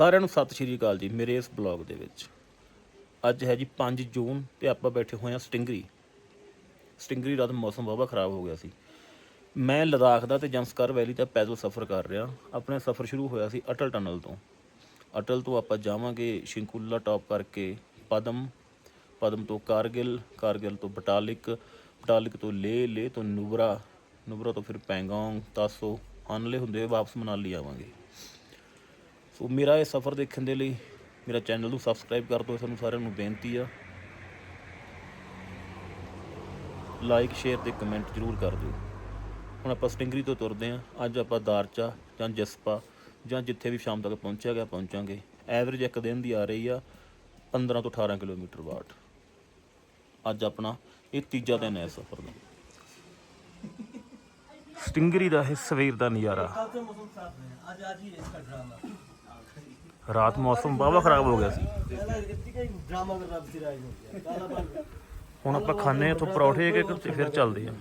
ਸਾਰਿਆਂ ਨੂੰ ਸਤਿ ਸ਼੍ਰੀ ਅਕਾਲ ਜੀ, ਮੇਰੇ ਇਸ ਬਲੌਗ ਦੇ ਵਿੱਚ। ਅੱਜ ਹੈ ਜੀ 5 ਜੂਨ ਤੇ ਆਪਾਂ ਬੈਠੇ ਹੋਏ ਹਾਂ ਸਟਿੰਗਰੀ। ਸਟਿੰਗਰੀ ਰਾਤ ਮੌਸਮ ਬਹੁਤ ਖਰਾਬ ਹੋ ਗਿਆ ਸੀ। ਮੈਂ ਲਦਾਖ ਦਾ ਤੇ ਜੰਸਕਰ ਵੈਲੀ ਦਾ ਪੈਦਲ ਸਫ਼ਰ ਕਰ ਰਿਹਾ। ਆਪਣਾ ਸਫ਼ਰ ਸ਼ੁਰੂ ਹੋਇਆ ਸੀ ਅਟਲ ਟਨਲ ਤੋਂ। ਅਟਲ ਤੋਂ ਆਪਾਂ ਜਾਵਾਂਗੇ ਸ਼ਿੰਕੁਲਾ ਟਾਪ ਕਰਕੇ ਪਦਮ। ਪਦਮ ਤੋਂ ਕਾਰਗਿਲ ਕਾਰਗਿਲ ਤੋਂ ਬਟਾਲਿਕ ਬਟਾਲਿਕ ਤੋਂ ਲੇ ਲੇ ਤੋਂ ਨੂਬਰਾ ਨੂਬਰਾ ਤੋਂ ਫਿਰ ਪੈਂਗੋਂਗ, ਤਾਸੋ। ਹਨਲੇ ਹੁੰਦੇ ਹੋਏ ਵਾਪਸ ਮਨਾਲੀ ਆਵਾਂਗੇ। ਸੋ ਮੇਰਾ ਇਹ ਸਫ਼ਰ ਦੇਖਣ ਦੇ ਲਈ ਮੇਰਾ ਚੈਨਲ ਨੂੰ ਸਬਸਕ੍ਰਾਈਬ ਕਰ ਦਿਓ ਸਾਨੂੰ ਸਾਰਿਆਂ ਨੂੰ ਬੇਨਤੀ ਆ। ਲਾਈਕ ਸ਼ੇਅਰ ਤੇ ਕਮੈਂਟ ਜ਼ਰੂਰ ਕਰ ਦਿਓ। ਹੁਣ ਆਪਾਂ ਸਟਿੰਗਰੀ ਤੋਂ ਤੁਰਦੇ ਆ। ਅੱਜ ਆਪਾਂ ਦਾਰਚਾ ਜਾਂ ਜਸਪਾ ਜਾਂ ਜਿੱਥੇ ਵੀ ਸ਼ਾਮ ਤੱਕ ਪਹੁੰਚਿਆ ਗਿਆ, ਪਹੁੰਚਾਂਗੇ। ਐਵਰੇਜ ਇੱਕ ਦਿਨ ਦੀ ਆ ਰਹੀ ਆ 15 ਤੋਂ 18 ਕਿਲੋਮੀਟਰ ਵਾਟ। ਅੱਜ ਆਪਣਾ ਇਹ ਤੀਜਾ ਦਿਨ ਹੈ ਸਫ਼ਰ ਦਾ। ਸਟਿੰਗਰੀ ਦਾ ਇਹ ਸਵੇਰ ਦਾ ਨਜ਼ਾਰਾ। ਰਾਤ ਮੌਸਮ ਬਾਵਾ ਖਰਾਬ ਹੋ ਗਿਆ ਸੀ पहला इतनी का ड्रामा कर रहा फिर आज हो गया काला बाल ਹੁਣ ਆਪਾਂ ਖਾਣੇ ਇੱਥੋਂ ਪਰੌਠੇ ਕਿ ਤੇ ਫਿਰ ਚੱਲਦੇ ਆ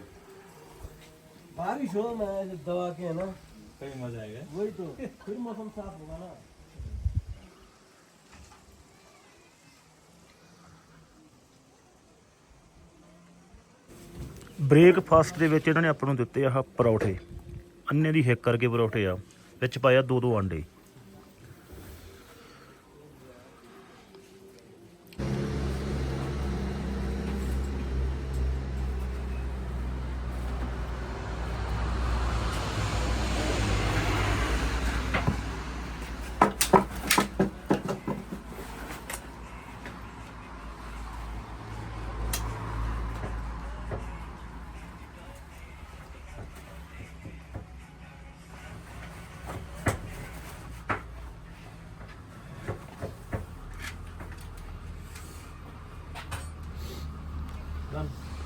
बारिश हो मैं दवा के है ना कभी मजा आएगा वही तो फिर मौसम साफ होगा ना ਬ੍ਰੇਕਫਾਸਟ ਦੇ ਵਿੱਚ ਇਹਨਾਂ ਨੇ ਆਪਾਂ ਨੂੰ ਦਿੱਤੇ ਆਹ ਪਰੌਠੇ ਅੰਨੇ ਦੀ ਹਿੱਕ ਕਰਕੇ ਪਰੌਠੇ ਆ ਵਿੱਚ ਪਾਇਆ ਦੋ ਦੋ ਆਂਡੇ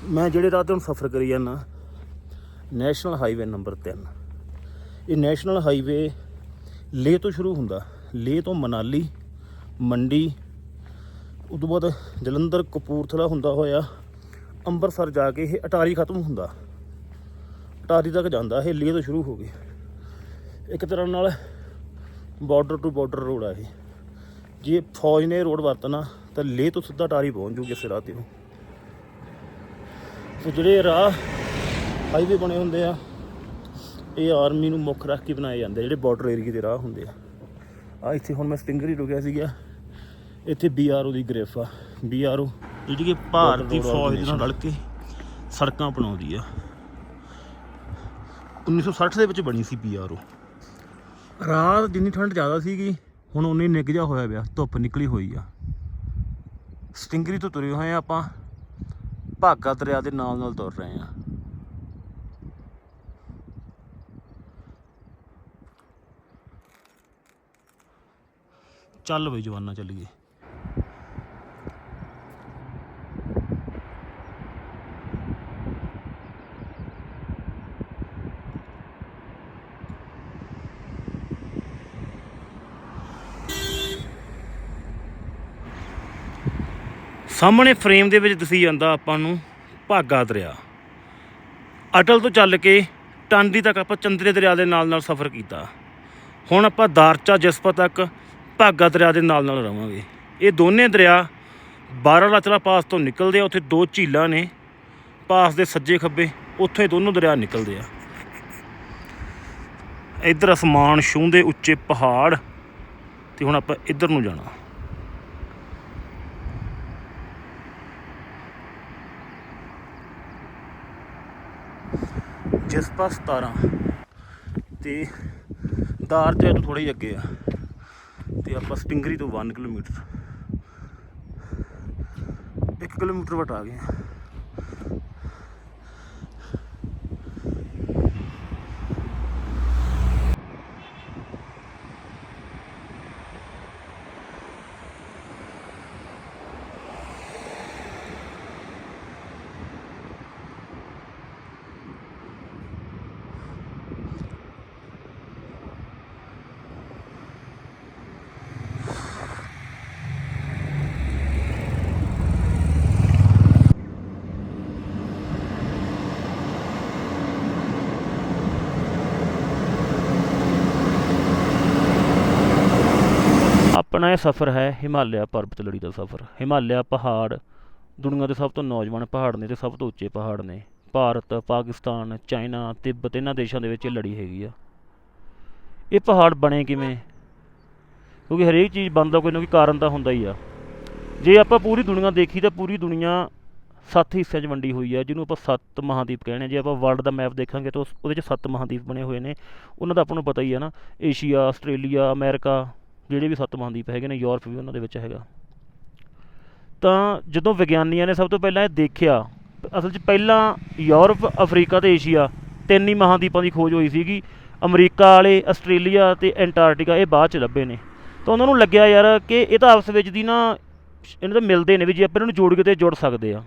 ਮੈਂ ਜਿਹੜੇ ਰਾਤ ਨੂੰ ਸਫ਼ਰ ਕਰੀ ਜਾਂਦਾ, ਨੈਸ਼ਨਲ ਹਾਈਵੇ ਨੰਬਰ 3 ਇਹ ਨੈਸ਼ਨਲ ਹਾਈਵੇ ਲੇਹ ਤੋਂ ਸ਼ੁਰੂ ਹੁੰਦਾ ਲੇਹ ਤੋਂ ਮਨਾਲੀ, ਮੰਡੀ ਉਦੋਂ ਬਾਅਦ ਜਲੰਧਰ, ਕਪੂਰਥਲਾ ਹੁੰਦਾ ਹੋਇਆ ਅੰਮ੍ਰਿਤਸਰ ਜਾ ਕੇ ਇਹ ਅਟਾਰੀ ਖਤਮ ਹੁੰਦਾ। ਅਟਾਰੀ ਤੱਕ ਜਾਂਦਾ, ਇਹ ਲੇਹ ਤੋਂ ਸ਼ੁਰੂ ਹੋ ਕੇ ਇੱਕ ਤਰ੍ਹਾਂ ਨਾਲ ਬਾਰਡਰ ਟੂ ਬਾਰਡਰ ਰੋਡ ਆ ਇਹ। ਜੇ ਫੌਜ ਨੇ ਰੋਡ ਵਰਤਣਾ, ਤਾਂ ਲੇਹ ਤੋਂ ਸਿੱਧਾ ਅਟਾਰੀ ਪਹੁੰਚ ਜੂ ਕਿਸੇ ਰਾਹ ਤੇ ਉਹ ਜਿਹੜੇ ਰਾਹ ਹਾਈਵੇ ਬਣੇ ਹੁੰਦੇ ਆ। ਇਹ ਆਰਮੀ ਨੂੰ ਮੁੱਖ ਰੱਖ ਕੇ ਬਣਾਏ ਜਾਂਦੇ ਜਿਹੜੇ ਬਾਰਡਰ ਏਰੀਆ ਦੇ ਰਾਹ ਹੁੰਦੇ ਆ। ਆ ਇੱਥੇ ਹੁਣ ਮੈਂ ਸਟਿੰਗਰੀ ਰੁਕਿਆ ਸੀਗਾ। ਇੱਥੇ ਬੀਆਰਓ ਦੀ ਗ੍ਰਿਫ ਆ। ਬੀਆਰਓ ਜਿਹੜੀ ਕਿ ਭਾਰਤੀ ਫੌਜ ਦੇ ਨਾਲ ਰਲ ਕੇ ਸੜਕਾਂ ਬਣਾਉਂਦੀ ਆ। 1960 ਦੇ ਵਿੱਚ ਬਣੀ ਸੀ ਬੀਆਰਓ ਰਾਤ ਜਿੰਨੀ ਠੰਡ ਜ਼ਿਆਦਾ ਸੀਗੀ ਹੁਣ ਉਨੀ ਨਿੱਘ ਜਾ ਹੋਇਆ ਪਿਆ। ਧੁੱਪ ਨਿਕਲੀ ਹੋਈ ਆ। ਸਟਿੰਗਰੀ ਤੋਂ ਤੁਰੇ ਹੋਏ ਆ ਆਪਾਂ। ਭਾਗਾ ਦਰਿਆ ਦੇ ਨਾਲ ਨਾਲ ਤੁਰ ਰਹੇ ਹਾਂ। ਚੱਲ ਬਈ ਜਵਾਨਾ ਚੱਲੀਏ। ਸਾਹਮਣੇ ਫਰੇਮ ਦੇ ਵਿੱਚ ਦਿਸੀ ਜਾਂਦਾ ਆਪਾਂ ਨੂੰ ਭਾਗਾ ਦਰਿਆ। ਅਟਲ ਤੋਂ ਚੱਲ ਕੇ ਟਾਂਡੀ ਤੱਕ ਆਪਾਂ ਚੰਦਰੇ ਦਰਿਆ ਦੇ ਨਾਲ ਨਾਲ ਸਫ਼ਰ ਕੀਤਾ। ਹੁਣ ਆਪਾਂ ਦਾਰਚਾ ਜਸਪਾ ਤੱਕ ਭਾਗਾ ਦਰਿਆ ਦੇ ਨਾਲ ਨਾਲ ਰਵਾਂਗੇ। ਇਹ ਦੋਨੇ ਦਰਿਆ ਬਾਰਾਲਾਚਲਾ ਪਾਸ ਤੋਂ ਨਿਕਲਦੇ ਆ, ਉੱਥੇ ਦੋ ਝੀਲਾਂ ਨੇ, ਪਾਸ ਦੇ ਸੱਜੇ ਖੱਬੇ, ਉੱਥੇ ਦੋਨੋਂ ਦਰਿਆ ਨਿਕਲਦੇ ਆ। ਇੱਧਰ ਅਸਮਾਨ ਛੂੰਹਦੇ ਉੱਚੇ ਪਹਾੜ ਤੇ ਹੁਣ ਆਪਾਂ ਇੱਧਰ ਨੂੰ ਜਾਣਾ। ਜਸਪਾ 17 ਤੇ ਦਾਰ ਤੋਂ ਥੋੜਾ ਹੀ ਅੱਗੇ ਆ। ਤੇ ਆਪਾਂ ਸਟਿੰਗਰੀ ਤੋਂ 1 ਕਿਲੋਮੀਟਰ। 1 ਕਿਲੋਮੀਟਰ ਵਟ ਆ ਗਏ ਆ। ਆਪਣਾ ਇਹ ਸਫ਼ਰ ਹੈ ਹਿਮਾਲਿਆ ਪਰਬਤ ਲੜੀ ਦਾ ਸਫ਼ਰ। ਹਿਮਾਲਿਆ ਪਹਾੜ ਦੁਨੀਆ ਦੇ ਸਭ ਤੋਂ ਨੌਜਵਾਨ ਪਹਾੜ ਨੇ ਤੇ ਸਭ ਤੋਂ ਉੱਚੇ ਪਹਾੜ ਨੇ। ਭਾਰਤ, ਪਾਕਿਸਤਾਨ, ਚਾਈਨਾ, ਤਿੱਬਤ ਇਹਨਾਂ ਦੇਸ਼ਾਂ ਦੇ ਵਿੱਚ ਇਹ ਲੜੀ ਹੈਗੀ ਆ। ਇਹ ਪਹਾੜ ਬਣੇ ਕਿਵੇਂ? ਕਿਉਂਕਿ ਹਰੇਕ ਚੀਜ਼ ਬਣਦਾ ਕੋਈ ਨਾ ਕੋਈ ਕਾਰਨ ਤਾਂ ਹੁੰਦਾ ਹੀ ਆ। ਜੇ ਆਪਾਂ ਪੂਰੀ ਦੁਨੀਆ ਦੇਖੀ ਤਾਂ ਪੂਰੀ ਦੁਨੀਆ ਸੱਤ ਹਿੱਸਿਆਂ 'ਚ ਵੰਡੀ ਹੋਈ ਆ, ਜਿਹਨੂੰ ਆਪਾਂ ਸੱਤ ਮਹਾਦੀਪ ਕਹਿੰਦੇ ਆ। ਜੇ ਆਪਾਂ ਵਰਲਡ ਦਾ ਮੈਪ ਦੇਖਾਂਗੇ ਤਾਂ ਉਸ- ਉਹਦੇ 'ਚ ਸੱਤ ਮਹਾਦੀਪ ਬਣੇ ਹੋਏ ਨੇ। ਉਹਨਾਂ ਦਾ ਆਪਾਂ ਨੂੰ ਪਤਾ ਹੀ ਆ ਨਾ। ਏਸ਼ੀਆ, ਆਸਟ੍ਰੇਲੀਆ, ਅਮਰੀਕਾ ਜਿਹੜੇ ਵੀ ਸੱਤ ਮਹਾਂਦੀਪ ਹੈਗੇ ਨੇ, ਯੂਰਪ ਵੀ ਉਹਨਾਂ ਦੇ ਵਿੱਚ ਹੈਗਾ। ਤਾਂ ਜਦੋਂ ਵਿਗਿਆਨੀਆਂ ਨੇ ਸਭ ਤੋਂ ਪਹਿਲਾਂ ਇਹ ਦੇਖਿਆ, ਅਸਲ 'ਚ ਪਹਿਲਾਂ ਯੂਰਪ, ਅਫਰੀਕਾ ਤੇ ਏਸ਼ੀਆ ਤਿੰਨ ਹੀ ਮਹਾਂਦੀਪਾਂ ਦੀ ਖੋਜ ਹੋਈ ਸੀਗੀ। ਅਮਰੀਕਾ ਵਾਲੇ, ਆਸਟ੍ਰੇਲੀਆ ਤੇ ਐਂਟਾਰਕਟਿਕਾ, ਇਹ ਬਾਅਦ 'ਚ ਲੱਭੇ ਨੇ। ਤਾਂ ਉਹਨਾਂ ਨੂੰ ਲੱਗਿਆ ਯਾਰ ਕਿ ਇਹ ਤਾਂ ਆਪਸ ਵਿੱਚ ਦੀ ਨਾ ਇਹਨਾਂ ਦੇ ਮਿਲਦੇ ਨੇ ਵੀ ਜੇ ਆਪਾਂ ਇਹਨਾਂ ਨੂੰ ਜੋੜ ਕੇ ਤੇ ਜੁੜ ਸਕਦੇ ਆ।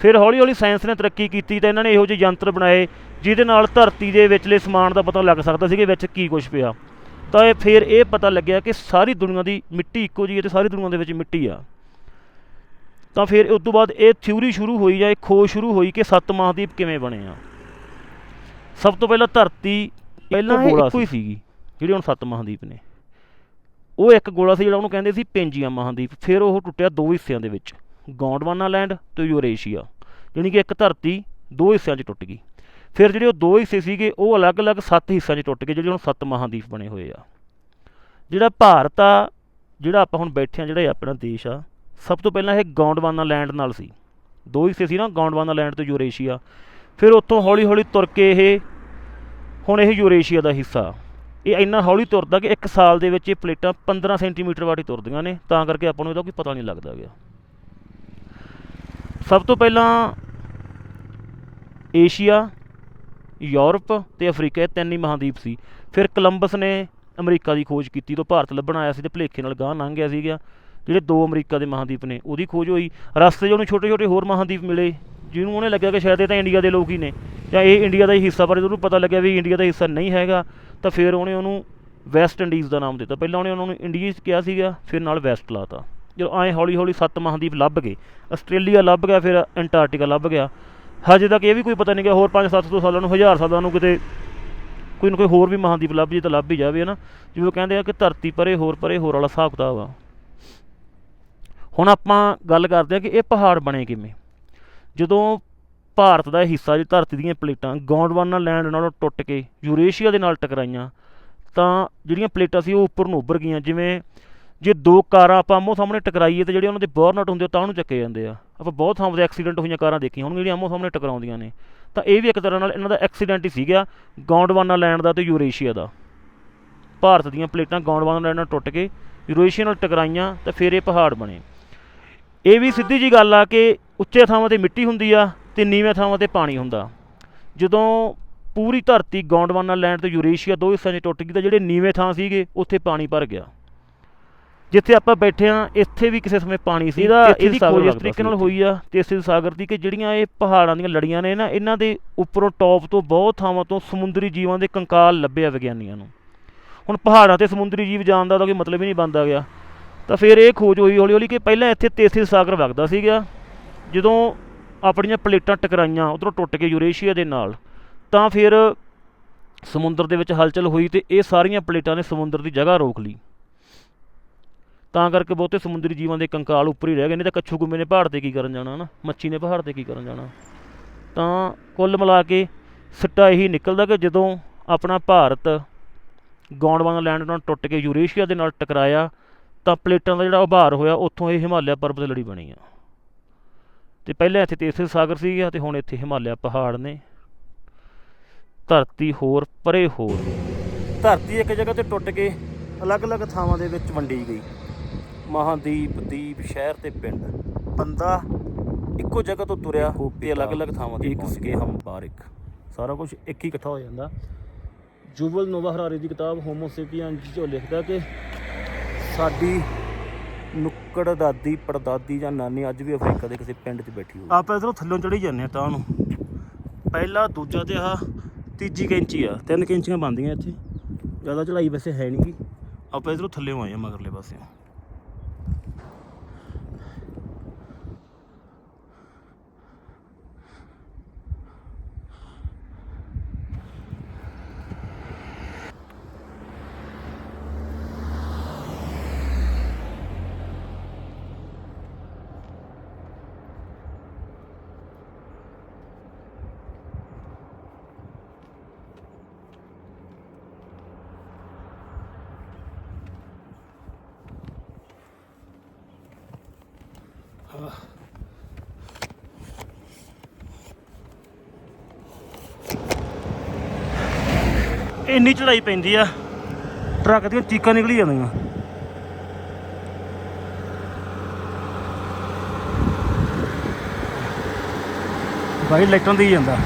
ਫਿਰ ਹੌਲੀ ਹੌਲੀ ਸਾਇੰਸ ਨੇ ਤਰੱਕੀ ਕੀਤੀ ਤਾਂ ਇਹਨਾਂ ਨੇ ਇਹੋ ਜਿਹੇ ਯੰਤਰ ਬਣਾਏ, ਜਿਹਦੇ ਨਾਲ ਧਰਤੀ ਦੇ ਵਿਚਲੇ ਸਮਾਨ ਦਾ ਪਤਾ ਲੱਗ ਸਕਦਾ ਸੀ ਕਿ ਵਿੱਚ ਕੀ ਕੁਝ ਪਿਆ। ਤਾਂ ਇਹ ਫਿਰ ਇਹ ਪਤਾ ਲੱਗਿਆ ਕਿ ਸਾਰੀ ਦੁਨੀਆ ਦੀ ਮਿੱਟੀ ਇੱਕੋ ਜਿਹੀ ਹੈ ਤੇ ਸਾਰੀ ਦੁਨੀਆ ਦੇ ਵਿੱਚ ਮਿੱਟੀ ਆ। ਤਾਂ ਫਿਰ ਉਸ ਤੋਂ ਬਾਅਦ ਇਹ ਥਿਊਰੀ ਸ਼ੁਰੂ ਹੋਈ ਜਾਂ ਇਹ ਖੋਜ ਸ਼ੁਰੂ ਹੋਈ ਕਿ ਸੱਤ ਮਹਾਦੀਪ ਕਿਵੇਂ ਬਣੇ ਆ। ਸਭ ਤੋਂ ਪਹਿਲਾਂ ਧਰਤੀ ਪਹਿਲਾਂ ਇੱਕੋ ਹੀ ਸੀਗੀ। ਜਿਹੜੇ ਹੁਣ ਸੱਤ ਮਹਾਦੀਪ ਨੇ। ਉਹ ਇੱਕ ਗੋਲਾ ਸੀ ਜਿਹੜਾ ਉਹਨੂੰ ਕਹਿੰਦੇ ਸੀ ਪੈਂਜੀਆ ਮਹਾਦੀਪ ਫਿਰ ਉਹ ਟੁੱਟਿਆ ਦੋ ਹਿੱਸਿਆਂ ਦੇ ਵਿੱਚ। ਗੌਂਡਵਾਨਾ ਲੈਂਡ ਤੇ ਯੂਰੇਸ਼ੀਆ। ਜਾਣੀ ਕਿ ਇੱਕ ਧਰਤੀ ਦੋ ਹਿੱਸਿਆਂ 'ਚ ਟੁੱਟ ਗਈ। ਫਿਰ ਜਿਹੜੇ ਉਹ ਦੋ ਹਿੱਸੇ ਸੀਗੇ, ਉਹ ਅਲੱਗ-ਅਲੱਗ ਸੱਤ ਹਿੱਸਿਆਂ 'ਚ ਟੁੱਟ ਗਏ, ਜਿਹੜੇ ਹੁਣ ਸੱਤ ਮਹਾਦੀਪ ਬਣੇ ਹੋਏ ਆ। ਜਿਹੜਾ ਭਾਰਤ ਆ, ਜਿਹੜਾ ਆਪਾਂ ਹੁਣ ਬੈਠੇ ਆ, ਜਿਹੜਾ ਆਪਣਾ ਦੇਸ਼ ਆ, ਸਭ ਤੋਂ ਪਹਿਲਾਂ ਇਹ ਗੌਂਡਵਾਨਾ ਲੈਂਡ ਨਾਲ ਸੀ। ਦੋ ਹਿੱਸੇ ਸੀ ਨਾ, ਗੌਂਡਵਾਨਾ ਲੈਂਡ ਤੇ ਯੂਰੇਸ਼ੀਆ। ਫਿਰ ਉੱਥੋਂ ਹੌਲੀ-ਹੌਲੀ ਤੁਰ ਕੇ ਇਹ, ਹੁਣ ਇਹ ਯੂਰੇਸ਼ੀਆ ਦਾ ਹਿੱਸਾ। ਇਹ ਇੰਨਾ ਹੌਲੀ ਤੁਰਦਾ ਕਿ ਇੱਕ ਸਾਲ ਦੇ ਵਿੱਚ ਇਹ ਪਲੇਟਾਂ 15 ਸੈਂਟੀਮੀਟਰ ਵਾਟੀ ਤੁਰਦੀਆਂ ਨੇ, ਤਾਂ ਕਰਕੇ ਆਪਾਂ ਨੂੰ ਇਹਦਾ ਕੋਈ ਪਤਾ ਨਹੀਂ ਲੱਗਦਾ ਗਿਆ ਸਭ ਤੋਂ ਪਹਿਲਾਂ ਏਸ਼ੀਆ ਯੂਰਪ ਤੇ ਅਫਰੀਕਾ, ਇਹ ਤਿੰਨ ਹੀ ਮਹਾਦੀਪ ਸੀ। ਫਿਰ ਕੋਲੰਬਸ ਨੇ ਅਮਰੀਕਾ ਦੀ ਖੋਜ ਕੀਤੀ ਤੋਂ ਭਾਰਤ ਲੱਭਣ ਆਇਆ ਸੀ ਤੇ ਭਲੇਖੇ ਨਾਲ ਗਾਂਹ ਲੰਘ ਗਿਆ ਸੀਗਾ। ਜਿਹੜੇ ਦੋ ਅਮਰੀਕਾ ਦੇ ਮਹਾਦੀਪ ਨੇ, ਉਹਦੀ ਖੋਜ ਹੋਈ। ਰਸਤੇ 'ਚ ਉਹਨੂੰ ਛੋਟੇ ਛੋਟੇ ਹੋਰ ਮਹਾਦੀਪ ਮਿਲੇ, ਜਿਹਨੂੰ ਉਹਨੇ ਲੱਗਿਆ ਕਿ ਸ਼ਾਇਦ ਇਹ ਤਾਂ ਇੰਡੀਆ ਦੇ ਲੋਕ ਹੀ ਨੇ। ਜਾਂ ਇਹ ਇੰਡੀਆ ਦਾ ਹੀ ਹਿੱਸਾ, ਪਰ ਜਦੋਂ ਪਤਾ ਲੱਗਿਆ ਵੀ ਇੰਡੀਆ ਦਾ ਹਿੱਸਾ ਨਹੀਂ ਹੈਗਾ, ਤਾਂ ਫਿਰ ਉਹਨੇ ਉਹਨੂੰ ਵੈਸਟ ਇੰਡੀਜ਼ ਦਾ ਨਾਮ ਦਿੱਤਾ। ਪਹਿਲਾਂ ਉਹਨੇ ਉਹਨਾਂ ਨੂੰ ਇੰਡੀਆ ਕਿਹਾ ਸੀਗਾ, ਫਿਰ ਨਾਲ ਵੈਸਟ ਲਾਤਾ। ਜਦੋਂ ਐਂ ਹੌਲੀ ਹੌਲੀ ਸੱਤ ਮਹਾਦੀਪ ਲੱਭ ਗਏ, ਆਸਟ੍ਰੇਲੀਆ ਲੱਭ ਗਿਆ, ਫਿਰ ਐਂਟਾਰਕਟਿਕਾ ਲੱਭ ਗਿਆ। ਹਜੇ ਤੱਕ ਇਹ ਵੀ ਕੋਈ ਪਤਾ ਨਹੀਂ ਗਿਆ ਹੋਰ 5-700 ਸਾਲਾਂ ਨੂੰ, ਹਜ਼ਾਰ ਸਾਲਾਂ ਨੂੰ ਕਿਤੇ ਕੋਈ ਨਾ ਕੋਈ ਹੋਰ ਵੀ ਮਹਾਦੀਪ ਲੱਭ ਜੇ ਤਾਂ ਲੱਭ ਹੀ ਜਾਵੇ ਨਾ ਜਿਵੇਂ ਕਹਿੰਦੇ ਆ ਕਿ ਧਰਤੀ ਪਰੇ ਹੋਰ ਪਰੇ ਹੋਰ ਵਾਲਾ ਹਿਸਾਬ ਕਿਤਾਬ ਆ। ਹੁਣ ਆਪਾਂ ਗੱਲ ਕਰਦੇ ਆ ਕਿ ਇਹ ਪਹਾੜ ਬਣੇ ਕਿਵੇਂ? ਜਦੋਂ ਭਾਰਤ ਦਾ ਹਿੱਸਾ ਜੀ ਧਰਤੀ ਦੀਆਂ ਪਲੇਟਾਂ ਗੌਂਡਵਾਨਾ ਲੈਂਡ ਨਾਲੋਂ ਟੁੱਟ ਕੇ ਯੂਰੇਸ਼ੀਆ ਦੇ ਨਾਲ ਟਕਰਾਈਆਂ, ਤਾਂ ਜਿਹੜੀਆਂ ਪਲੇਟਾਂ ਸੀ ਉਹ ਉੱਪਰ ਨੂੰ ਉੱਭਰ ਗਈਆਂ, ਜਿਵੇਂ ਜੇ ਦੋ ਕਾਰਾਂ ਆਪਾਂ ਆਮੋ ਸਾਹਮਣੇ ਟਕਰਾਈਏ ਤੇ ਜਿਹੜੇ ਉਹਨਾਂ ਦੇ ਬੋਰਨਟ ਹੁੰਦੇ ਉਹ ਤਾਂ ਉਹਨੂੰ ਚੱਕੇ ਜਾਂਦੇ ਆ। ਆਪਾਂ ਬਹੁਤ ਥਾਵਾਂ ਤੇ ਐਕਸੀਡੈਂਟ ਹੋਈਆਂ ਕਾਰਾਂ ਦੇਖੀਆਂ ਹੁਣ ਜਿਹੜੀਆਂ ਆਮੋ ਸਾਹਮਣੇ ਟਕਰਾਉਂਦੀਆਂ ਨੇ। ਤਾਂ ਇਹ ਵੀ ਇੱਕ ਤਰ੍ਹਾਂ ਨਾਲ ਇਹਨਾਂ ਦਾ ਐਕਸੀਡੈਂਟ ਹੀ ਸੀਗਾ, ਗੌਂਡਵਾਨਾ ਲੈਂਡ ਦਾ ਤੇ ਯੂਰੇਸ਼ੀਆ ਦਾ। ਭਾਰਤ ਦੀਆਂ ਪਲੇਟਾਂ ਗੌਂਡਵਾਨਾ ਲੈਂਡ ਨਾਲ ਟੁੱਟ ਕੇ ਯੂਰੇਸ਼ੀਆ ਨਾਲ ਟਕਰਾਈਆਂ ਤਾਂ ਫਿਰ ਇਹ ਪਹਾੜ ਬਣੇ। ਇਹ ਵੀ ਸਿੱਧੀ ਜੀ ਗੱਲ ਆ ਕਿ ਉੱਚੇ ਥਾਵਾਂ ਤੇ ਮਿੱਟੀ ਹੁੰਦੀ ਆ ਤੇ ਨੀਵੇਂ ਥਾਵਾਂ ਤੇ ਪਾਣੀ ਹੁੰਦਾ। ਜਦੋਂ ਪੂਰੀ ਧਰਤੀ ਗੌਂਡਵਾਨਾ ਲੈਂਡ ਤੇ ਯੂਰੇਸ਼ੀਆ ਦੋ ਹਿੱਸਿਆਂ 'ਚ ਟੁੱਟ ਗਈ ਤਾਂ ਜਿਹੜੇ ਨੀਵੇਂ ਥਾਂ ਸੀਗੇ, ਉੱਥੇ ਪਾਣੀ ਭਰ ਗਿਆ। ਜਿੱਥੇ ਆਪਾਂ ਬੈਠੇ ਆ ਇੱਥੇ ਵੀ ਕਿਸੇ ਸਮੇਂ ਪਾਣੀ ਸੀ। ਇਹਦਾ ਇਹਦੀ ਖੋਜ ਇਸ ਤਰੀਕੇ ਨਾਲ ਹੋਈ ਆ? ਤੇ ਇਸੇ ਸਾਗਰ ਦੀ ਕਿ ਜਿਹੜੀਆਂ ਇਹ ਪਹਾੜਾਂ ਦੀਆਂ ਲੜੀਆਂ ਨੇ ਨਾ ਇਹਨਾਂ ਦੇ ਉੱਪਰੋਂ ਟੌਪ ਤੋਂ ਬਹੁਤ ਥਾਵਾਂ ਤੋਂ ਸਮੁੰਦਰੀ ਜੀਵਾਂ ਦੇ ਕੰਕਾਲ ਲੱਭੇ ਆ ਵਿਗਿਆਨੀਆਂ ਨੂੰ। ਹੁਣ ਪਹਾੜਾਂ ਤੇ ਸਮੁੰਦਰੀ ਜੀਵ ਜਾਣ ਦਾ ਤਾਂ ਕੋਈ ਮਤਲਬ ਹੀ ਨਹੀਂ ਬਣਦਾ ਗਿਆ। ਤਾਂ ਫਿਰ ਇਹ ਖੋਜ ਹੋਈ ਹੌਲੀ ਹੌਲੀ ਕਿ ਪਹਿਲਾਂ ਇੱਥੇ ਤੇਸੀ ਸਾਗਰ ਵਗਦਾ ਸੀਗਾ। ਜਦੋਂ ਆਪਣੀਆਂ ਪਲੇਟਾਂ ਟਕਰਾਈਆਂ ਉਧਰੋਂ ਟੁੱਟ ਕੇ ਯੂਰੇਸ਼ੀਆ ਦੇ ਨਾਲ ਤਾਂ ਫਿਰ ਸਮੁੰਦਰ ਦੇ ਵਿੱਚ ਹਲਚਲ ਹੋਈ ਤੇ ਇਹ ਸਾਰੀਆਂ ਪਲੇਟਾਂ ਨੇ ਸਮੁੰਦਰ ਦੀ ਜਗ੍ਹਾ ਰੋਕ ਲਈ। ਤਾਂ ਕਰਕੇ ਬਹੁਤੇ ਸਮੁੰਦਰੀ ਜੀਵਾਂ ਦੇ ਕੰਕਾਲ ਉੱਪਰ ਹੀ ਰਹਿ ਗਏ ਨੇ ਤਾਂ ਕੱਛੂ ਗੁੰਮੇ ਨੇ ਪਹਾੜ ਤੇ ਕੀ ਕਰਨ ਜਾਣਾ ਨਾ ਮੱਛੀ ਨੇ ਪਹਾੜ ਤੇ ਕੀ ਕਰਨ ਜਾਣਾ? ਤਾਂ ਕੁੱਲ ਮਿਲਾ ਕੇ ਸਿੱਟਾ ਇਹੀ ਨਿਕਲਦਾ ਕਿ ਜਦੋਂ ਆਪਣਾ ਭਾਰਤ ਗੌਂਡਵਾਨਾ ਲੈਂਡ ਨਾਲ ਟੁੱਟ ਕੇ ਯੂਰੇਸ਼ੀਆ ਦੇ ਨਾਲ ਟਕਰਾਇਆ, ਤਾਂ ਪਲੇਟਾਂ ਦਾ ਜਿਹੜਾ ਉਭਾਰ ਹੋਇਆ, ਉੱਥੋਂ ਇਹ ਹਿਮਾਲਿਆ ਪਰਬਤ ਲੜੀ ਬਣੀ ਆ। ਤੇ ਪਹਿਲਾਂ ਇੱਥੇ ਤੇਸਰ ਸਾਗਰ ਸੀਗਾ ਤੇ ਹੁਣ ਇੱਥੇ ਹਿਮਾਲਿਆ ਪਹਾੜ ਨੇ। ਧਰਤੀ ਹੋਰ, ਪਰੇ ਹੋਰ। ਧਰਤੀ ਇੱਕ ਜਗ੍ਹਾ ਤੇ ਟੁੱਟ ਕੇ ਅਲੱਗ-ਅਲੱਗ ਥਾਵਾਂ ਦੇ ਵਿੱਚ ਵੰਡੀ ਗਈ। ਮਹਾਦੀਪ ਦੀਪ ਸ਼ਹਿਰ ਤੇ ਪਿੰਡ। ਬੰਦਾ ਇੱਕੋ ਜਗ੍ਹਾ ਤੋਂ ਤੁਰਿਆ ਤੇ ਅਲੱਗ-ਅਲੱਗ ਥਾਵਾਂ ਤੇ ਇੱਕ ਸਕੇ ਹਮ ਬਾਰਿਕ ਸਾਰਾ ਕੁਝ ਇੱਕ ਹੀ ਇਕੱਠਾ ਹੋ ਜਾਂਦਾ। ਜੁਵਲ ਨੋਵਾ ਹਰਾਰੀ ਦੀ ਕਿਤਾਬ ਹੋਮੋਸੇਪੀਅਨ ਜੋ ਲਿਖਦਾ ਕਿ ਸਾਡੀ ਨੁੱਕੜ ਦਾਦੀ ਪੜਦਾਦੀ ਜਾਂ ਨਾਨੀ ਅੱਜ ਵੀ ਅਫਰੀਕਾ ਦੇ ਕਿਸੇ ਪਿੰਡ 'ਚ ਬੈਠੀ ਹੋਈ ਆਪਾਂ ਇਧਰੋਂ ਥੱਲੋਂ ਚੜੀ ਜਾਂਦੇ ਆ ਤਾਂ ਨੂੰ। ਪਹਿਲਾ ਦੂਜਾ ਤੇ ਆਹ ਤੀਜੀ ਕੈਂਚੀ ਆ। ਤਿੰਨ ਕੈਂਚੀਆਂ ਬੰਦੀਆਂ ਇੱਥੇ। ਜ਼ਿਆਦਾ ਚੜਾਈ ਵੈਸੇ ਹੈ ਨਹੀਂ ਗੀ। ਆਪਾਂ ਇਧਰੋਂ ਥੱਲੇ ਆਏ ਆ ਮਗਰਲੇ ਪਾਸਿਓਂ। ਇੰਨੀ ਚੜਾਈ ਪੈਂਦੀ ਆ, ਟਰੱਕ ਦੀਆਂ ਚੀਕਾਂ ਨਿਕਲੀ ਜਾਂਦੀਆਂ। ਬਾਈ ਲਾਈਟਾਂ ਦੀ ਜਾਂਦਾ।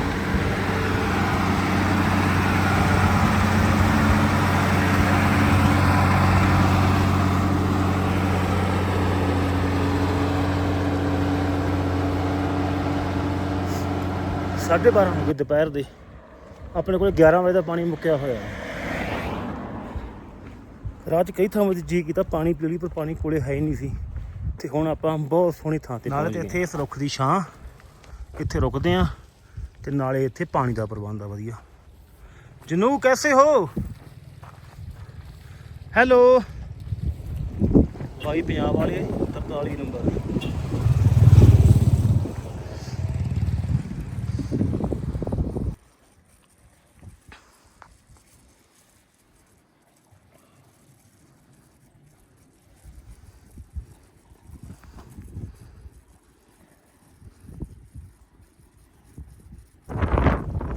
ਸਾਢੇ 12 ਹੋ ਗਏ ਦੁਪਹਿਰ ਦੇ। ਆਪਣੇ ਕੋਲ 11 ਵਜੇ ਦਾ ਪਾਣੀ ਮੁੱਕਿਆ ਹੋਇਆ। ਰਾਤ ਕਈ ਥਾਵਾਂ 'ਤੇ ਜੀ ਕੀਤਾ ਪਾਣੀ ਪੀ ਲਈ ਪਰ ਪਾਣੀ ਕੋਲੇ ਹੈ ਹੀ ਨਹੀਂ ਸੀ। ਤੇ ਹੁਣ ਆਪਾਂ ਬਹੁਤ ਸੋਹਣੀ ਥਾਂ ਤੇ ਨਾਲੇ ਤੇ ਇੱਥੇ ਇਸ ਰੁੱਖ ਦੀ ਛਾਂ ਇੱਥੇ ਰੁਕਦੇ ਆ ਤੇ ਨਾਲੇ ਇੱਥੇ ਪਾਣੀ ਦਾ ਪ੍ਰਬੰਧ ਆ ਵਧੀਆ। ਜਨੂ ਕੈਸੇ ਹੋ? ਹੈਲੋ। ਭਾਈ ਪੰਜਾਬ ਵਾਲੇ 43 ਨੰਬਰ।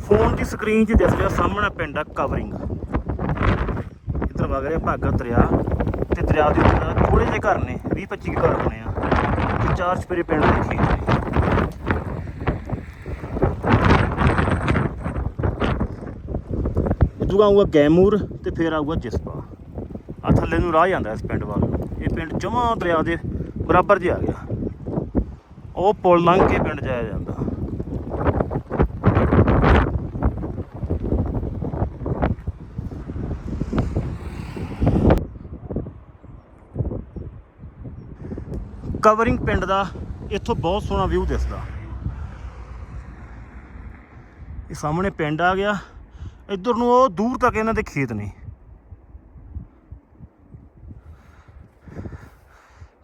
ਫੋਨ ਦੀ ਸਕਰੀਨ 'ਚ ਦਿਸ ਰਿਹਾ ਸਾਹਮਣੇ ਪਿੰਡ ਆ ਕਵਰਿੰਗ। ਇੱਧਰ ਵਗ ਰਿਹਾ ਭਾਗਾ ਦਰਿਆ ਤੇ ਦਰਿਆ ਦੇ ਉੱਤੇ ਥੋੜੇ ਜਿਹੇ ਘਰ ਨੇ 20 25 ਘਰ ਹੋਣੇ ਆ। ਤੇ ਚਾਰ ਸਪੇਰੇ ਪਿੰਡ ਦੇ ਖੇਤ ਨੇ। ਇਦੋਂ ਆਊਗਾ ਗੈਮੂਰ ਤੇ ਫਿਰ ਆਊਗਾ ਜਿਸਪਾ। ਆ ਥੱਲੇ ਨੂੰ ਰਾਹ ਜਾਂਦਾ ਇਸ ਪਿੰਡ ਵੱਲ। ਇਹ ਪਿੰਡ ਜਮਾਂ ਦਰਿਆ ਦੇ ਬਰਾਬਰ ਜਿਹਾ ਆ ਗਿਆ। ਉਹ ਪੁਲ ਲੰਘ ਕੇ ਪਿੰਡ ਜਾਇਆ ਜਾਂਦਾ। ਕਵਰਿੰਗ ਪਿੰਡ ਦਾ ਇੱਥੋਂ ਬਹੁਤ ਸੋਹਣਾ ਵਿਊ ਦਿਸਦਾ। ਇਹ ਸਾਹਮਣੇ ਪਿੰਡ ਆ ਗਿਆ। ਇੱਧਰ ਨੂੰ ਉਹ ਦੂਰ ਤੱਕ ਇਹਨਾਂ ਦੇ ਖੇਤ ਨੇ।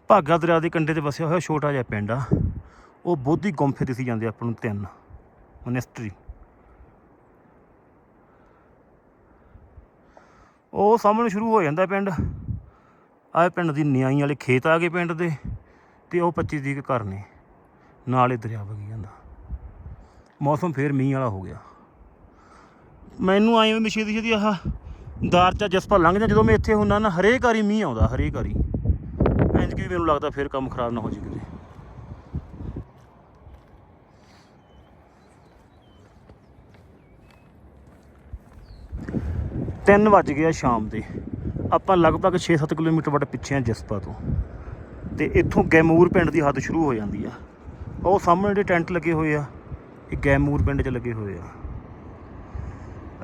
ਭਾਗਾ ਦਰਿਆ ਦੇ ਕੰਢੇ ਤੇ ਵਸਿਆ ਹੋਇਆ ਛੋਟਾ ਜਿਹਾ ਪਿੰਡ ਆ। ਉਹ ਬੋਧੀ ਗੁੰਫੇ ਦਿਸੀ ਜਾਂਦੇ ਆਪਾਂ ਨੂੰ ਤਿੰਨ ਮੋਨੈਸਟਰੀ। ਉਹ ਸਾਹਮਣੇ ਸ਼ੁਰੂ ਹੋ ਜਾਂਦਾ ਪਿੰਡ। ਆਹ ਪਿੰਡ ਦੀ ਨਿਆਈ ਵਾਲੇ ਖੇਤ ਆ ਗਏ ਪਿੰਡ ਦੇ। ਤੇ ਉਹ 25 ਦੀ ਘਰ ਨੇ। ਨਾਲੇ ਦਰਿਆ ਵਗੀ ਜਾਂਦਾ। ਮੌਸਮ ਫੇਰ ਮੀਂਹ ਵਾਲਾ ਹੋ ਗਿਆ। ਮੈਨੂੰ ਆਏ ਵੀ ਛੇਤੀ ਛੇਤੀ ਆਹ ਦਾਰਚਾ ਜਸਪਾ ਲੰਘ ਜਾ ਜਦੋਂ ਮੈਂ ਇੱਥੇ ਹੁੰਦਾ ਨਾ, ਹਰੇਕ ਵਾਰੀ ਮੀਂਹ ਆਉਂਦਾ, ਹਰੇਕ ਵਾਰੀ। ਇੰਜ ਕਿ ਮੈਨੂੰ ਲੱਗਦਾ ਫੇਰ ਕੰਮ ਖਰਾਬ ਨਾ ਹੋ ਜੇ ਕਿਤੇ। ਤਿੰਨ ਵੱਜ ਗਿਆ ਸ਼ਾਮ ਦੇ। ਆਪਾਂ ਲਗਭਗ 6-7 ਕਿਲੋਮੀਟਰ ਵੱਟ ਪਿੱਛੇ ਆ ਜਸਪਾ ਤੋਂ। ਤੇ ਇੱਥੋਂ ਗੈਮੂਰ ਪਿੰਡ ਦੀ ਹੱਦ ਸ਼ੁਰੂ ਹੋ ਜਾਂਦੀ ਆ। ਉਹ ਸਾਹਮਣੇ ਜਿਹੜੇ ਟੈਂਟ ਲੱਗੇ ਹੋਏ ਆ, ਇਹ ਗੈਮੂਰ ਪਿੰਡ 'ਚ ਲੱਗੇ ਹੋਏ ਆ।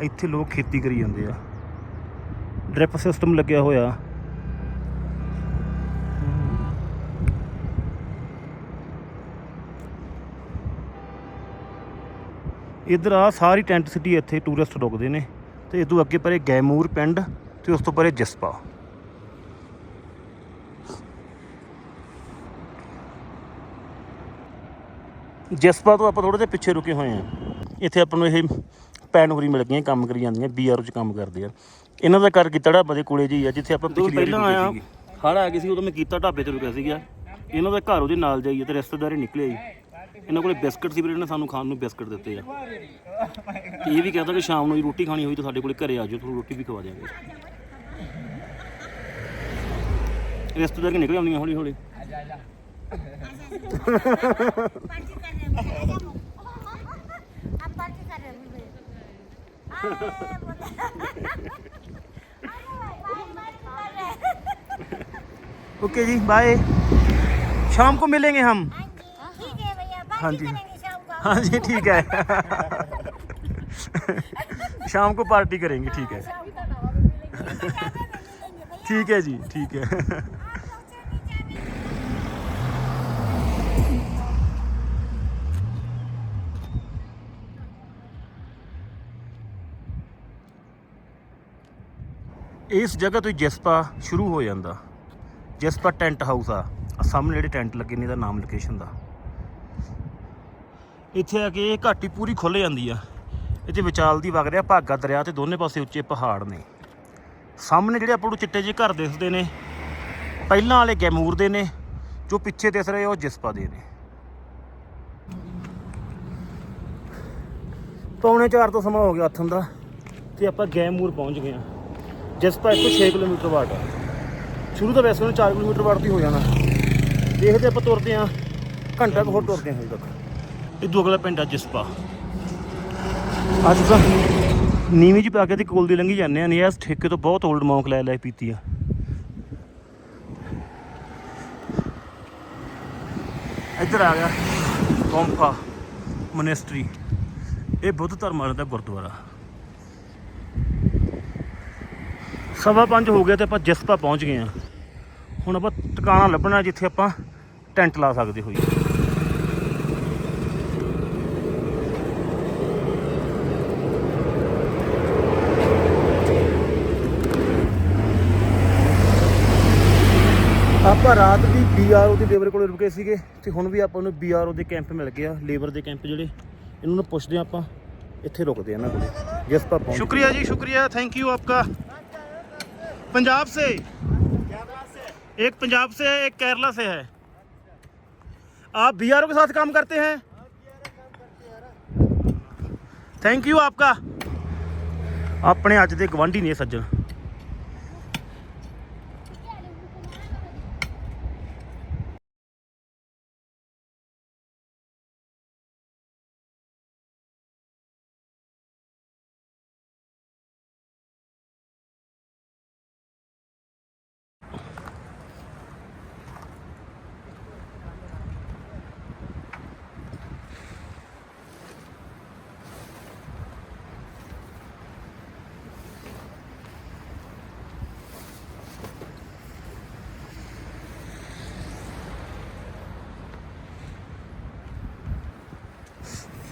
ਇੱਥੇ ਲੋਕ ਖੇਤੀ ਕਰੀ ਜਾਂਦੇ ਆ। ਡ੍ਰਿਪ ਸਿਸਟਮ ਲੱਗਿਆ ਹੋਇਆ। ਇਧਰ ਆ ਸਾਰੀ ਟੈਂਟ ਸਿਟੀ ਇੱਥੇ ਟੂਰਿਸਟ ਰੁਕਦੇ ਨੇ। ਤੇ ਤੋਂ ਅੱਗੇ ਪਰੇ ਗੈਮੂਰ ਪਿੰਡ, ਤੇ ਉਸ ਤੋਂ ਪਰੇ ਜਸਪਾ। ਜਸਪਾ ਤੋਂ ਆਪਾਂ ਥੋੜੇ ਜਿਹਾ ਪਿੱਛੇ ਰੁਕੇ ਹੋਏ ਆ ਇੱਥੇ ਆਪਾਂ ਨੂੰ ਇਹ ਪੈਨੋਰੀ ਮਿਲ ਗਈਆਂ ਕੰਮ ਕਰੀ ਜਾਂਦੀਆਂ ਬੀਆਰਓ ਚ ਕੰਮ ਕਰਦੇ ਆ। ਇਹਨਾਂ ਦਾ ਕਰ ਕੀਤਾ ਢਾਬਾ ਦੇ ਕੋਲੇ ਜੀ ਆ ਜਿੱਥੇ ਆਪਾਂ ਪਿਛਲੀ ਪਹਿਲਾਂ ਆਇਆ ਹੜ ਆ ਗਈ ਸੀ ਉਦੋਂ ਮੈਂ ਕੀਤਾ ਢਾਬੇ ਤੇ ਰੁਕਿਆ ਸੀਗਾ। ਇਹਨਾਂ ਦਾ ਘਰ ਉਹਦੇ ਨਾਲ ਜਾਈਏ ਤੇ ਰਿਸ਼ਤੇਦਾਰੀ ਨਿਕਲੇ ਜੀ। ਇਹਨਾਂ ਕੋਲੇ ਬਿਸਕਟ ਸੀ ਵੀਰੇ ਇਹਨਾਂ ਸਾਨੂੰ ਖਾਣ ਨੂੰ ਬਿਸਕਟ ਦਿੱਤੇ ਆ। ਤੇ ਇਹ ਵੀ ਕਹਿੰਦਾ ਕਿ ਸ਼ਾਮ ਨੂੰ ਜੀ ਰੋਟੀ ਖਾਣੀ ਹੋਈ ਤਾਂ ਸਾਡੇ ਕੋਲੇ ਘਰੇ ਆ ਜਾਓ ਤੁਹਾਨੂੰ ਰੋਟੀ ਵੀ ਖਵਾ ਦਿਆਂਗੇ। ਰਿਸ਼ਤੇਦਾਰੀ ਨਿਕਲ ਆਉਂਦੀਆਂ ਹੌਲੀ ਹੌਲੀ ओके जी बाय शाम को मिलेंगे हम। हाँ जी। हाँ जी, ठीक है। शाम को पार्टी करेंगे, ठीक है। ठीक है जी, ठीक है। ਇਸ ਜਗ੍ਹਾ ਤੋਂ ਹੀ ਜਸਪਾ ਸ਼ੁਰੂ ਹੋ ਜਾਂਦਾ। ਜਸਪਾ ਟੈਂਟ ਹਾਊਸ ਆ। ਸਾਹਮਣੇ ਜਿਹੜੇ ਟੈਂਟ ਲੱਗੇ ਨੇ, ਇਹਦਾ ਨਾਮ ਲੋਕੇਸ਼ਨ ਦਾ। ਇੱਥੇ ਆ ਕੇ ਇਹ ਘਾਟੀ ਪੂਰੀ ਖੁੱਲ ਜਾਂਦੀ ਆ। ਇੱਥੇ ਵਿਚਾਲ ਦੀ ਵਗ ਰਿਹਾ ਭਾਗਾ ਦਰਿਆ ਤੇ ਦੋਨੇ ਪਾਸੇ ਉੱਚੇ ਪਹਾੜ ਨੇ। ਸਾਹਮਣੇ ਜਿਹੜੇ ਆਪਾਂ ਨੂੰ ਚਿੱਟੇ ਜਿਹੇ ਘਰ ਦਿਸਦੇ ਨੇ, ਪਹਿਲਾਂ ਵਾਲੇ ਗੈਮੂਰ ਦੇ ਨੇ, ਜੋ ਪਿੱਛੇ ਦਿਸ ਰਹੇ ਉਹ ਜਿਸਪਾ ਦੇ ਨੇ। ਪੌਣੇ 4 ਤੋਂ ਸਮਾਂ ਹੋ ਗਿਆ ਹੱਥਨ ਦਾ, ਤੇ ਆਪਾਂ ਗੈਮੂਰ ਪਹੁੰਚ ਗਏ ਆ। ਜਸਪਾ ਇੱਥੋਂ 6 ਕਿਲੋਮੀਟਰ ਵਾਟ ਆ। ਸ਼ੁਰੂ ਤਾਂ ਵੈਸੇ ਉਹਨੇ 4 ਕਿਲੋਮੀਟਰ ਵਾਟ ਦੀ ਹੋ ਜਾਣਾ। ਦੇਖਦੇ ਆਪਾਂ ਤੁਰਦੇ ਆ ਘੰਟਾ ਕੁ ਹੋਰ ਤੁਰਦੇ ਆ ਹਜੇ ਤੱਕ। ਇਹ ਦੋ ਅਗਲਾ ਪਿੰਡ ਆ ਜਸਪਾ। ਅੱਜ ਤਾਂ ਨੀਵੀਂ ਚ ਪਾ ਕੇ ਤੇ ਕੋਲ ਦੀ ਲੰਘੀ ਜਾਂਦੇ ਆ ਨਹੀਂ ਇਸ ਠੇਕੇ ਤੋਂ ਬਹੁਤ 올ਡ ਮੌਂਕ ਲੈ ਲੈ ਪੀਤੀ ਆ। ਇੱਧਰ ਆ ਗਿਆ। ਗੋਂਫਾ ਮੋਨੈਸਟਰੀ ਇਹ ਬੁੱਧ ਧਰਮ ਵਾਲਿਆਂ ਦਾ ਗੁਰਦੁਆਰਾ। ਸਵਾ ਪੰਜ ਹੋ ਗਿਆ ਤੇ ਆਪਾਂ ਜਸਪਾ ਪਹੁੰਚ ਗਏ ਹਾਂ ਹੁਣ ਆਪਾਂ ਟਿਕਾਣਾ ਲੱਭਣਾ ਜਿੱਥੇ ਆਪਾਂ ਟੈਂਟ ਲਾ ਸਕਦੇ ਹੋਈ ਆਪਾਂ ਰਾਤ ਦੀ ਬੀਆਰਓ ਦੇ ਲੇਬਰ ਕੋਲ ਰੁਕੇ ਸੀਗੇ ਤੇ ਹੁਣ ਵੀ ਆਪਾਂ ਨੂੰ ਬੀਆਰਓ ਦੇ ਕੈਂਪ ਮਿਲ ਗਿਆ ਲੇਬਰ ਦੇ ਕੈਂਪ ਜਿਹੜੇ, ਇਹਨਾਂ ਨੂੰ ਪੁੱਛਦੇ ਆਪਾਂ ਇੱਥੇ ਰੁਕਦੇ ਆ ਨਾ ਕੋਲੇ ਜਸਪਾ ਪਹੁੰਚ ਸ਼ੁਕਰੀਆ ਜੀ, ਸ਼ੁਕਰੀਆ ਥੈਂਕ ਯੂ ਆਪਕਾ। पंजाब से एक पंजाब से है एक केरला से है आप बी के साथ काम करते हैं थैंक यू आपका ਆਪਣੇ ਅੱਜ ਦੇ ਗਵਾਂਢੀ ਨੇ ਇਹ ਸੱਜਣ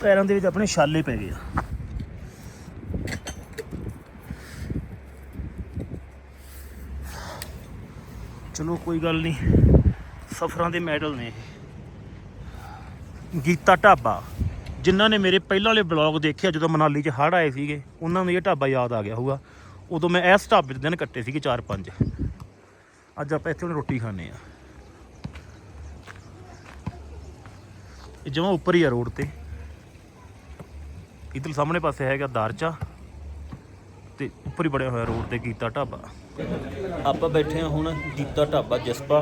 ਪੈਰਾਂ ਦੇ ਵਿੱਚ ਆਪਣੇ ਛਾਲੇ ਪੈ ਗਏ ਆ। ਚਲੋ ਕੋਈ ਗੱਲ ਨਹੀਂ, ਸਫਰਾਂ ਦੇ ਮੈਡਲ ਨੇ ਗੀਤਾ ਢਾਬਾ, ਜਿਨ੍ਹਾਂ ਨੇ ਮੇਰੇ ਪਹਿਲਾਂ ਵਾਲੇ ਬਲੌਗ ਦੇਖਿਆ ਜਦੋਂ ਮਨਾਲੀ 'ਚ ਹੜ੍ਹ ਆਏ ਸੀਗੇ, ਉਹਨਾਂ ਨੂੰ ਇਹ ਢਾਬਾ ਯਾਦ ਆ ਗਿਆ ਹੋਊਗਾ। ਉਦੋਂ ਮੈਂ ਇਸ ਢਾਬੇ ਦੇ ਦਿਨ ਕੱਟੇ ਸੀਗੇ 4-5 ਅੱਜ ਆਪਾਂ ਇੱਥੇ ਹੁਣ ਰੋਟੀ ਖਾਣੇ ਆ। ਇਹ ਜਮਾ ਉੱਪਰ ਹੀ ਆ ਰੋਡ ਤੇ। ਇਧਰ ਸਾਹਮਣੇ ਪਾਸੇ ਹੈਗਾ ਦਾਰਚਾ ਤੇ ਉੱਪਰ ਹੀ ਬੜਿਆ ਹੋਇਆ ਰੋਡ ਤੇ ਗੀਤਾ ਢਾਬਾ। ਆਪਾਂ ਬੈਠੇ ਆ ਹੁਣ ਗੀਤਾ ਢਾਬਾ ਜਸਪਾ।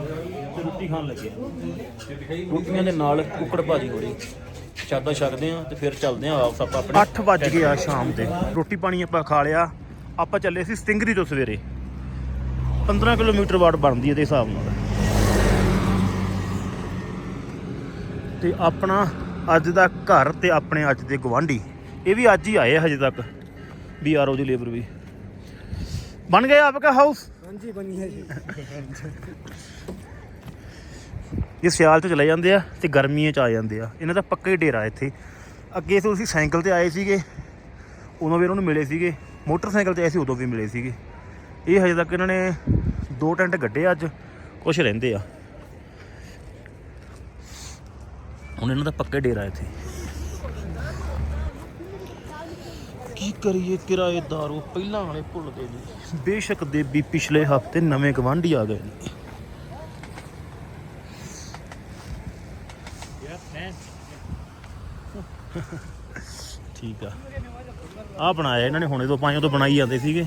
ਰੋਟੀ ਖਾਣ ਲੱਗੇ ਆ ਰੋਟੀਆਂ ਦੇ ਨਾਲ ਕੁੱਕੜ ਭਾਜੀ ਹੋ ਰਹੀ ਚਾਦਾ ਛਕਦੇ ਆ ਤੇ ਫਿਰ ਚੱਲਦੇ ਆ ਵਾਪਸ ਆਪਾਂ ਆਪਣੇ 8 ਵੱਜ ਗਏ ਆ ਸ਼ਾਮ ਦੇ। ਰੋਟੀ ਪਾਣੀ ਆਪਾਂ ਖਾ ਲਿਆ। ਆਪਾਂ ਚੱਲੇ ਸੀ ਸਟਿੰਗਰੀ ਤੋਂ ਸਵੇਰੇ। 15 ਕਿਲੋਮੀਟਰ ਵਾਟ ਬਣਦੀ ਇਹਦੇ ਹਿਸਾਬ ਨਾਲ। ਤੇ ਆਪਣਾ ਅੱਜ ਦਾ ਘਰ ਤੇ ਆਪਣੇ ਅੱਜ ਦੇ ਗਵਾਂਢੀ ਇਹ ਵੀ ਅੱਜ ਹੀ ਆਏ ਹਜੇ ਤੱਕ ਵੀ ਬੀਆਰਓ ਦੀ ਲੇਬਰ ਵੀ। ਬਣ ਗਏ ਆਪਕਾ ਹਾਊਸ ਹਾਂਜੀ ਬਣ ਗਿਆ ਜੀ। ਇਹ ਸਿਆਲ ਚ ਚਲੇ ਜਾਂਦੇ ਆ ਤੇ ਗਰਮੀਆਂ ਚ ਆ ਜਾਂਦੇ ਆ। ਇਹਨਾਂ ਦਾ ਪੱਕਾ ਹੀ ਡੇਰਾ ਇੱਥੇ। ਅੱਗੇ ਤੋਂ ਅਸੀਂ ਸਾਈਕਲ ਤੇ ਆਏ ਸੀਗੇ ਉਦੋਂ ਵੀ ਇਹਨਾਂ ਨੂੰ ਮਿਲੇ ਸੀਗੇ। ਮੋਟਰਸਾਈਕਲ ਤੇ ਆਏ ਸੀ ਉਦੋਂ ਵੀ ਮਿਲੇ ਸੀਗੇ। ਇਹ ਹਜੇ ਤੱਕ ਇਹਨਾਂ ਨੇ ਦੋ ਟੈਂਟ ਗੱਡੇ ਅੱਜ ਕੁਛ ਰਹਿੰਦੇ ਆ। ਹੁਣ ਇਹਨਾਂ ਦਾ ਪੱਕਾ ਡੇਰਾ ਇੱਥੇ। ਕਰੀਏ ਕਿਰਾਏਦਾਰੋ ਪਹਿਲਾਂ ਵਾਲੇ ਭੁੱਲਦੇ ਨਹੀਂ ਬੇਸ਼ੱਕ ਦੇ ਵੀ ਪਿਛਲੇ ਹਫ਼ਤੇ ਨਵੇਂ ਗਵਾਂਢੀ ਆ ਗਏ ਨੇ। ਠੀਕ ਆ। ਆ ਬਣਾਇਆ ਇਹਨਾਂ ਨੇ ਹੁਣੇ ਤੋਂ ਪਾਈਆਂ ਤੋਂ ਬਣਾਈ ਜਾਂਦੇ ਸੀਗੇ।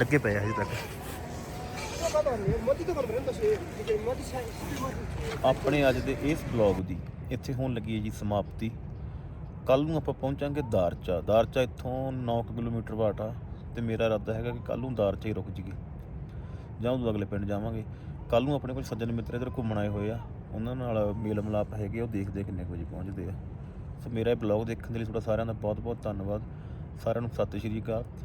ਲੱਗੇ ਪਏ ਆ ਹਜੇ ਤੱਕ। ਆਪਣੇ ਅੱਜ ਦੇ ਇਸ ਬਲੌਗ ਦੀ ਇੱਥੇ ਹੋਣ ਲੱਗੀ ਹੈ ਜੀ ਸਮਾਪਤੀ। ਕੱਲ ਨੂੰ ਆਪਾਂ ਪਹੁੰਚਾਂਗੇ ਦਾਰਚਾ। ਦਾਰਚਾ ਇੱਥੋਂ 9 ਕਿਲੋਮੀਟਰ ਵਾਟ ਆ ਤੇ ਮੇਰਾ ਇਰਾਦਾ ਹੈਗਾ ਕਿ ਕੱਲ ਨੂੰ ਦਾਰਚਾ ਹੀ ਰੁਕ ਜੀਏ ਜਾਂ ਉਦੋਂ ਅਗਲੇ ਪਿੰਡ ਜਾਵਾਂਗੇ। ਕੱਲ ਨੂੰ ਆਪਣੇ ਕੋਲ ਸੱਜਣ ਮਿੱਤਰ ਇੱਧਰ ਘੁੰਮਣ ਆਏ ਹੋਏ ਆ। ਉਹਨਾਂ ਨਾਲ ਮੇਲ ਮਿਲਾਪ ਹੈਗੇ ਉਹ ਦੇਖਦੇ ਕਿੰਨੇ ਕੁ ਵਜੇ ਪਹੁੰਚਦੇ ਆ। ਸੋ ਮੇਰਾ ਇਹ ਬਲੌਗ ਦੇਖਣ ਦੇ ਲਈ ਤੁਹਾਡਾ ਸਾਰਿਆਂ ਦਾ ਬਹੁਤ ਬਹੁਤ ਧੰਨਵਾਦ। ਸਾਰਿਆਂ ਨੂੰ ਸਤਿ ਸ਼੍ਰੀ ਅਕਾਲ।